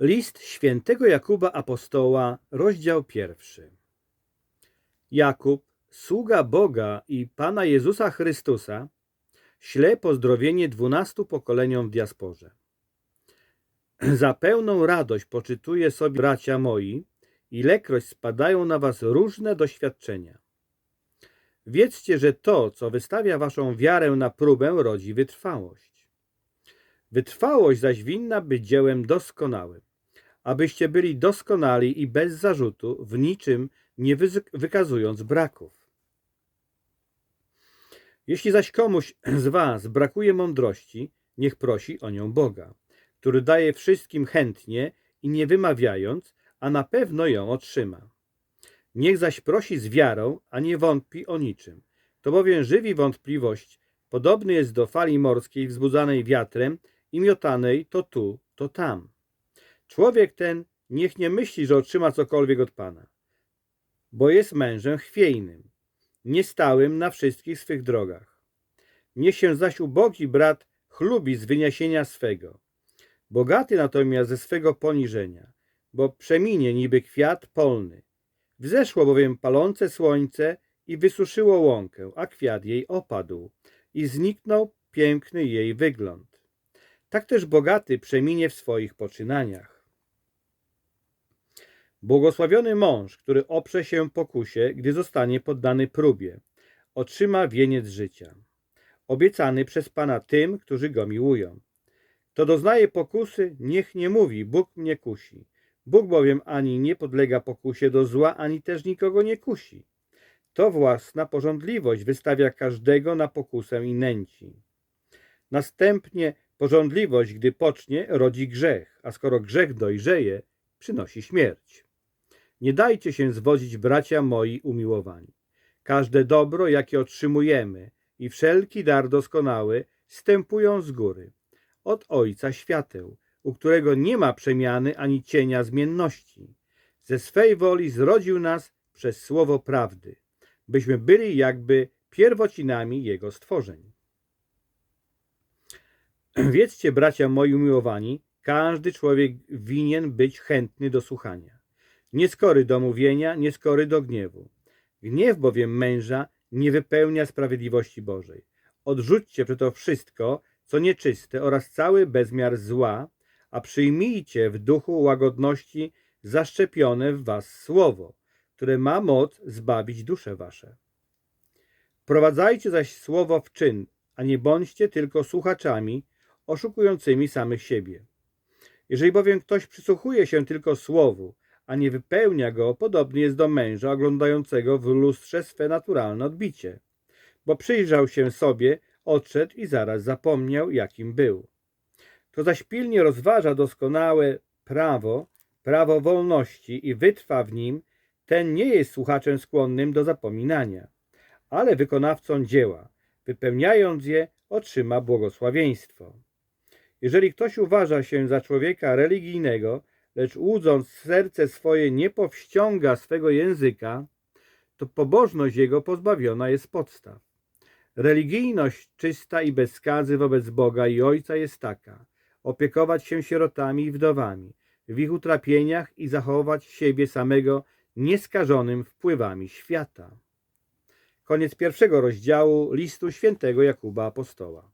List świętego Jakuba Apostoła, rozdział pierwszy. Jakub, sługa Boga i Pana Jezusa Chrystusa, śle pozdrowienie dwunastu pokoleniom w diasporze. Za pełną radość poczytuję sobie, bracia moi, ilekroć spadają na was różne doświadczenia. Wiedzcie, że to, co wystawia waszą wiarę na próbę, rodzi wytrwałość. Wytrwałość zaś winna być dziełem doskonałym, abyście byli doskonali i bez zarzutu, w niczym nie wykazując braków. Jeśli zaś komuś z was brakuje mądrości, niech prosi o nią Boga, który daje wszystkim chętnie i nie wymawiając, a na pewno ją otrzyma. Niech zaś prosi z wiarą, a nie wątpi o niczym. To bowiem żywi wątpliwość, podobny jest do fali morskiej wzbudzanej wiatrem i miotanej to tu, to tam. Człowiek ten niech nie myśli, że otrzyma cokolwiek od Pana, bo jest mężem chwiejnym, niestałym na wszystkich swych drogach. Niech się zaś ubogi brat chlubi z wyniesienia swego, bogaty natomiast ze swego poniżenia, bo przeminie niby kwiat polny. Wzeszło bowiem palące słońce i wysuszyło łąkę, a kwiat jej opadł i zniknął piękny jej wygląd. Tak też bogaty przeminie w swoich poczynaniach. Błogosławiony mąż, który oprze się pokusie, gdy zostanie poddany próbie, otrzyma wieniec życia, obiecany przez Pana tym, którzy go miłują. Kto doznaje pokusy, niech nie mówi, Bóg mnie kusi. Bóg bowiem ani nie podlega pokusie do zła, ani też nikogo nie kusi. To własna porządliwość wystawia każdego na pokusę i nęci. Następnie porządliwość, gdy pocznie, rodzi grzech, a skoro grzech dojrzeje, przynosi śmierć. Nie dajcie się zwodzić, bracia moi umiłowani. Każde dobro, jakie otrzymujemy i wszelki dar doskonały, stępują z góry, od Ojca Świateł, u którego nie ma przemiany ani cienia zmienności. Ze swej woli zrodził nas przez słowo prawdy, byśmy byli jakby pierwocinami Jego stworzeń. Wiedzcie, bracia moi umiłowani, każdy człowiek winien być chętny do słuchania. Nieskory do mówienia, nieskory do gniewu. Gniew bowiem męża nie wypełnia sprawiedliwości Bożej. Odrzućcie przeto wszystko, co nieczyste oraz cały bezmiar zła, a przyjmijcie w duchu łagodności zaszczepione w was słowo, które ma moc zbawić dusze wasze. Wprowadzajcie zaś słowo w czyn, a nie bądźcie tylko słuchaczami, oszukującymi samych siebie. Jeżeli bowiem ktoś przysłuchuje się tylko słowu, a nie wypełnia go, podobny jest do męża oglądającego w lustrze swe naturalne odbicie, bo przyjrzał się sobie, odszedł i zaraz zapomniał, jakim był. Kto zaś pilnie rozważa doskonałe prawo, prawo wolności i wytrwa w nim, ten nie jest słuchaczem skłonnym do zapominania, ale wykonawcą dzieła. Wypełniając je, otrzyma błogosławieństwo. Jeżeli ktoś uważa się za człowieka religijnego, lecz łudząc serce swoje nie powściąga swego języka, to pobożność jego pozbawiona jest podstaw. Religijność czysta i bez skazy wobec Boga i Ojca jest taka: opiekować się sierotami i wdowami w ich utrapieniach i zachować siebie samego nieskażonym wpływami świata. Koniec pierwszego rozdziału listu świętego Jakuba Apostoła.